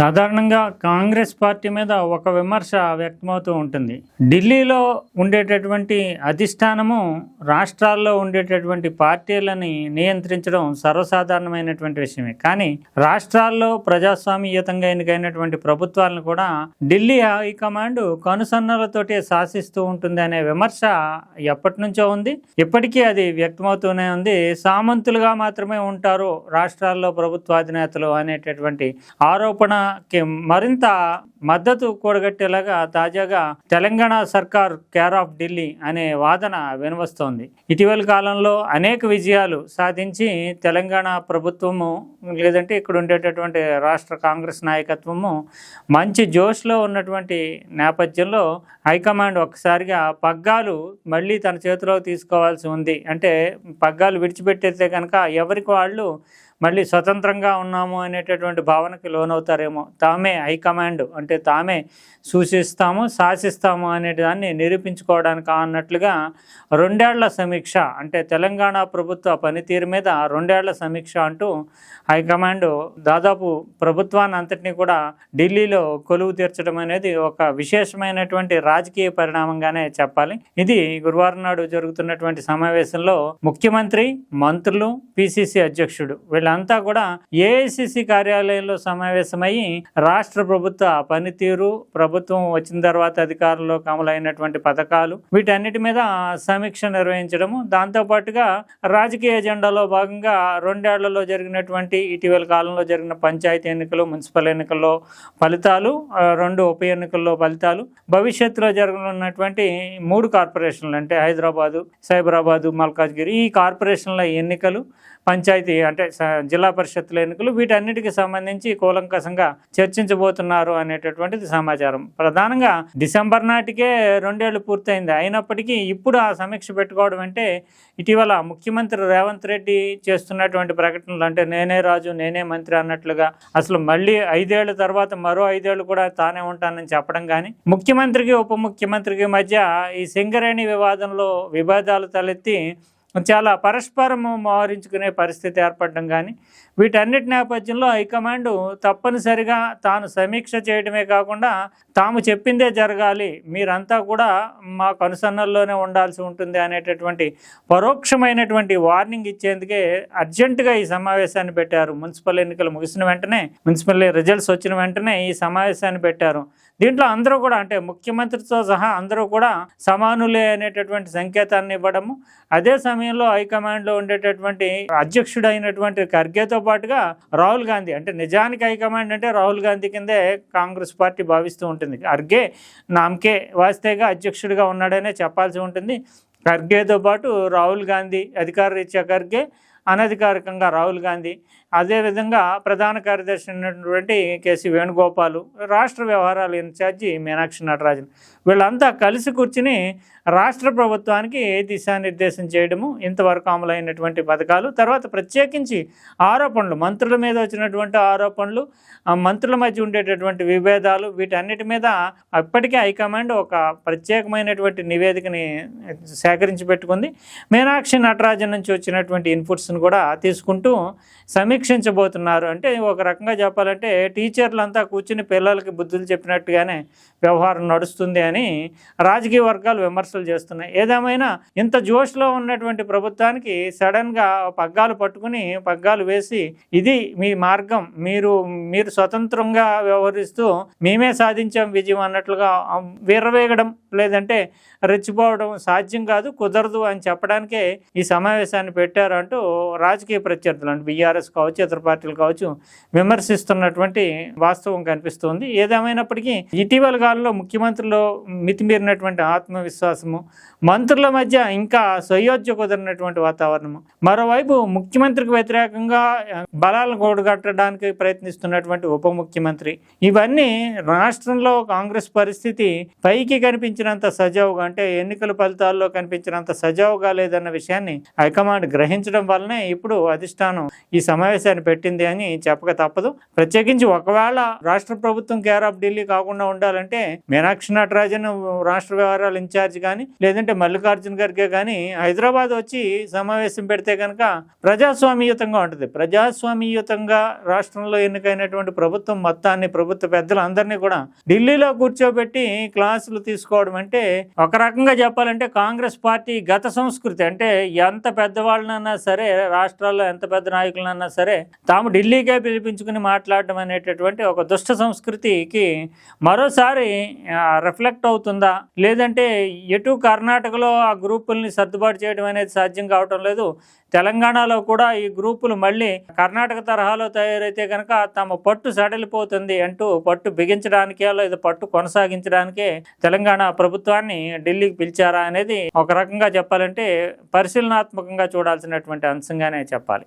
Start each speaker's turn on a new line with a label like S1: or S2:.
S1: సాధారణంగా కాంగ్రెస్ పార్టీ మీద ఒక విమర్శ వ్యక్తమవుతూ ఉంటుంది. ఢిల్లీలో ఉండేటటువంటి అధిష్టానము రాష్ట్రాల్లో ఉండేటటువంటి పార్టీలని నియంత్రించడం సర్వసాధారణమైనటువంటి విషయమే. కానీ రాష్ట్రాల్లో ప్రజాస్వామ్యయుతంగా ఎన్నికైనటువంటి ప్రభుత్వాలను కూడా ఢిల్లీ హైకమాండ్ కనుసన్నలతోటే శాసిస్తూ ఉంటుంది అనే విమర్శ ఎప్పటి నుంచో ఉంది. ఇప్పటికీ అది వ్యక్తమవుతూనే ఉంది. సామంతులుగా మాత్రమే ఉంటారు రాష్ట్రాల్లో ప్రభుత్వాధినేతలు అనేటటువంటి ఆరోపణ ఆరోపణకి మరింత మద్దతు కూడగట్టేలాగా తాజాగా తెలంగాణ సర్కార్ కేర్ ఆఫ్ ఢిల్లీ అనే వాదన వినవస్తోంది. ఇటీవల కాలంలో అనేక విజయాలు సాధించి తెలంగాణ ప్రభుత్వము లేదంటే ఇక్కడ ఉండేటటువంటి రాష్ట్ర కాంగ్రెస్ నాయకత్వము మంచి జోష్లో ఉన్నటువంటి నేపథ్యంలో హైకమాండ్ ఒక్కసారిగా పగ్గాలు మళ్ళీ తన చేతిలో తీసుకోవాల్సి ఉంది. అంటే పగ్గాలు విడిచిపెట్టేస్తే కనుక ఎవరికి వాళ్ళు మళ్ళీ స్వతంత్రంగా ఉన్నాము అనేటటువంటి భావనకి లోనవుతారేమో. తామే హైకమాండ్ అంటే తామే సూచిస్తాము శాసిస్తాము అనే దాన్ని నిరూపించుకోవడానికి అన్నట్లుగా రెండేళ్ళ సమీక్ష అంటే తెలంగాణ ప్రభుత్వ పనితీరు మీద రెండేళ్ళ సమీక్ష అంటూ హైకమాండ్ దాదాపు ప్రభుత్వాన్ని అంతటినీ కూడా ఢిల్లీలో కొలువు తీర్చడం అనేది ఒక విశేషమైనటువంటి రాజకీయ పరిణామంగానే చెప్పాలి. ఇది గురువారం నాడు జరుగుతున్నటువంటి సమావేశంలో ముఖ్యమంత్రి మంత్రులు పిసిసి అధ్యక్షుడు వీళ్ళంతా కూడా ఏఐసిసి కార్యాలయంలో సమావేశమయ్యి రాష్ట్ర ప్రభుత్వ పనితీరు ప్రభుత్వం వచ్చిన తర్వాత అధికారంలోకి అమలైనటువంటి పథకాలు వీటన్నిటి మీద సమీక్ష నిర్వహించడము దాంతో పాటుగా రాజకీయ ఎజెండాలో భాగంగా రెండేళ్ళలో జరిగినటువంటి ఇటీవల కాలంలో జరిగిన పంచాయతీ ఎన్నికలు మున్సిపల్ ఎన్నికల్లో ఫలితాలు రెండు ఉప ఎన్నికల్లో ఫలితాలు భవిష్యత్తులో జరగనున్నటువంటి మూడు కార్పొరేషన్లు అంటే హైదరాబాదు సైబరాబాదు మల్కాజ్గిరి ఈ కార్పొరేషన్ల ఎన్నికలు పంచాయతీ అంటే జిల్లా పరిషత్ల ఎన్నికలు వీటన్నిటికీ సంబంధించి కూలంకషంగా చర్చించబోతున్నారు అనేటటువంటిది సమాచారం. ప్రధానంగా డిసెంబర్ నాటికే రెండేళ్ళు పూర్తయింది. అయినప్పటికీ ఇప్పుడు ఆ సమీక్ష పెట్టుకోవడం అంటే ఇటీవల ముఖ్యమంత్రి రేవంత్ రెడ్డి చేస్తున్నటువంటి ప్రకటనలు అంటే నేనే రాజు నేనే మంత్రి అన్నట్లుగా అసలు మళ్ళీ ఐదేళ్ళ తర్వాత మరో ఐదేళ్ళు కూడా తానే ఉంటానని చెప్పడం కానీ ముఖ్యమంత్రికి ఉప ముఖ్యమంత్రికి మధ్య ఈ సింగరేణి వివాదంలో విభేదాలు తలెత్తి చాలా పరస్పరము మోహరించుకునే పరిస్థితి ఏర్పడడం కానీ వీటన్నిటి నేపథ్యంలో హైకమాండ్ తప్పనిసరిగా తాను సమీక్ష చేయడమే కాకుండా తాము చెప్పిందే జరగాలి మీరంతా కూడా మా కనుసన్నల్లోనే ఉండాల్సి ఉంటుంది అనేటటువంటి పరోక్షమైనటువంటి వార్నింగ్ ఇచ్చేందుకే అర్జెంటుగా ఈ సమావేశాన్ని పెట్టారు. మున్సిపల్ ఎన్నికలు ముగిసిన వెంటనే మున్సిపల్ రిజల్ట్స్ వచ్చిన వెంటనే ఈ సమావేశాన్ని పెట్టారు. దీంట్లో అందరూ కూడా అంటే ముఖ్యమంత్రితో సహా అందరూ కూడా సమానులే అనేటటువంటి సంకేతాన్ని ఇవ్వడము అదే సమయంలో హైకమాండ్లో ఉండేటటువంటి అధ్యక్షుడు అయినటువంటి ఖర్గేతో పాటుగా రాహుల్ గాంధీ అంటే నిజానికి హైకమాండ్ అంటే రాహుల్ గాంధీ కిందే కాంగ్రెస్ పార్టీ భావిస్తూ ఉంటుంది. ఖర్గే నామకే వాస్తేగా అధ్యక్షుడిగా ఉన్నాడనే చెప్పాల్సి ఉంటుంది. ఖర్గేతో పాటు రాహుల్ గాంధీ అధికార రీత్యా ఖర్గే అనధికారికంగా రాహుల్ గాంధీ అదేవిధంగా ప్రధాన కార్యదర్శి అయినటువంటి కేసీ వేణుగోపాలు రాష్ట్ర వ్యవహారాల ఇన్ఛార్జి మీనాక్షి నటరాజన్. వీళ్ళంతా కలిసి కూర్చుని రాష్ట్ర ప్రభుత్వానికి దిశానిర్దేశం చేయడము ఇంతవరకు అమలైనటువంటి పథకాలు తర్వాత ప్రత్యేకించి ఆరోపణలు మంత్రుల మీద వచ్చినటువంటి ఆరోపణలు మంత్రుల మధ్య ఉండేటటువంటి విభేదాలు వీటన్నిటి మీద అప్పటికే హైకమాండ్ ఒక ప్రత్యేకమైనటువంటి నివేదికని సేకరించి పెట్టుకుంది. మీనాక్షి నటరాజన్ నుంచి వచ్చినటువంటి ఇన్పుట్స్ ఇన్పుట్స్ని కూడా తీసుకుంటూ సమీక్షించబోతున్నారు. అంటే ఒక రకంగా చెప్పాలంటే టీచర్లంతా కూర్చుని పిల్లలకి బుద్ధులు చెప్పినట్టుగానే వ్యవహారం నడుస్తుంది అని రాజకీయ వర్గాలు విమర్శలు చేస్తున్నాయి. ఏదేమైనా ఇంత జోష్లో ఉన్నటువంటి ప్రభుత్వానికి సడన్గా పగ్గాలు పట్టుకుని పగ్గాలు వేసి ఇది మీ మార్గం మీరు మీరు స్వతంత్రంగా వ్యవహరిస్తూ మేమే సాధించాం విజయం అన్నట్లుగా విర్రవేగడం లేదంటే రెచ్చిపోవడం సాధ్యం కాదు కుదరదు అని చెప్పడానికే ఈ సమావేశాన్ని పెట్టారు అంటూ రాజకీయ ప్రత్యర్థులు అంటే బీఆర్ఎస్ కావచ్చు ఇతర పార్టీలు కావచ్చు విమర్శిస్తున్నటువంటి వాస్తవం కనిపిస్తుంది. ఏదేమైనప్పటికీ ఇటీవల కాలంలో ముఖ్యమంత్రిలో మితిమీరినటువంటి ఆత్మవిశ్వాసము మంత్రుల మధ్య ఇంకా సయోధ్య కుదిరినటువంటి వాతావరణము మరోవైపు ముఖ్యమంత్రికి వ్యతిరేకంగా బలాలను కూడగట్టడానికి ప్రయత్నిస్తున్నటువంటి ఉప ముఖ్యమంత్రి. ఇవన్నీ రాష్ట్రంలో కాంగ్రెస్ పరిస్థితి పైకి కనిపించినంత సజావుగా అంటే ఎన్నికల ఫలితాల్లో కనిపించినంత సజావుగా లేదన్న విషయాన్ని హైకమాండ్ గ్రహించడం వలన వల్లనే ఇప్పుడు అధిష్టానం ఈ సమావేశాన్ని పెట్టింది అని చెప్పక తప్పదు. ప్రత్యేకించి ఒకవేళ రాష్ట్ర ప్రభుత్వం కేర్ ఆఫ్ ఢిల్లీ కాకుండా ఉండాలంటే మీనాక్షి నటరాజన్ రాష్ట్ర వ్యవహారాల ఇన్ఛార్జ్ కానీ లేదంటే మల్లికార్జున ఖర్గే కానీ హైదరాబాద్ వచ్చి సమావేశం పెడితే కనుక ప్రజాస్వామ్యయుతంగా ఉంటుంది. ప్రజాస్వామ్యయుతంగా రాష్ట్రంలో ఎన్నికైనటువంటి ప్రభుత్వం మొత్తాన్ని ప్రభుత్వ పెద్దలు అందరినీ కూడా ఢిల్లీలో కూర్చోబెట్టి క్లాసులు తీసుకోవడం అంటే ఒక రకంగా చెప్పాలంటే కాంగ్రెస్ పార్టీ గత సంస్కృతి. అంటే ఎంత పెద్దవాళ్ళనన్నా సరే రాష్ట్రాల్లో ఎంత పెద్ద నాయకులనన్నా సరే తాము ఢిల్లీకే పిలిపించుకుని మాట్లాడడం అనేటటువంటి ఒక దుష్ట సంస్కృతికి మరోసారి రిఫ్లెక్ట్ అవుతుందా? లేదంటే ఎటు కర్ణాటకలో ఆ గ్రూపుల్ని సర్దుబాటు చేయడం అనేది సాధ్యం కావటం లేదు. తెలంగాణలో కూడా ఈ గ్రూపులు మళ్ళీ కర్ణాటక తరహాలో తయారైతే కనుక తమ పట్టు సడలిపోతుంది అంటూ పట్టు బిగించడానికే లేదా పట్టు కొనసాగించడానికే తెలంగాణ ప్రభుత్వాన్ని ఢిల్లీకి పిలిచారా అనేది ఒక రకంగా చెప్పాలంటే పరిశీలనాత్మకంగా చూడాల్సినటువంటి అంశంగానే చెప్పాలి.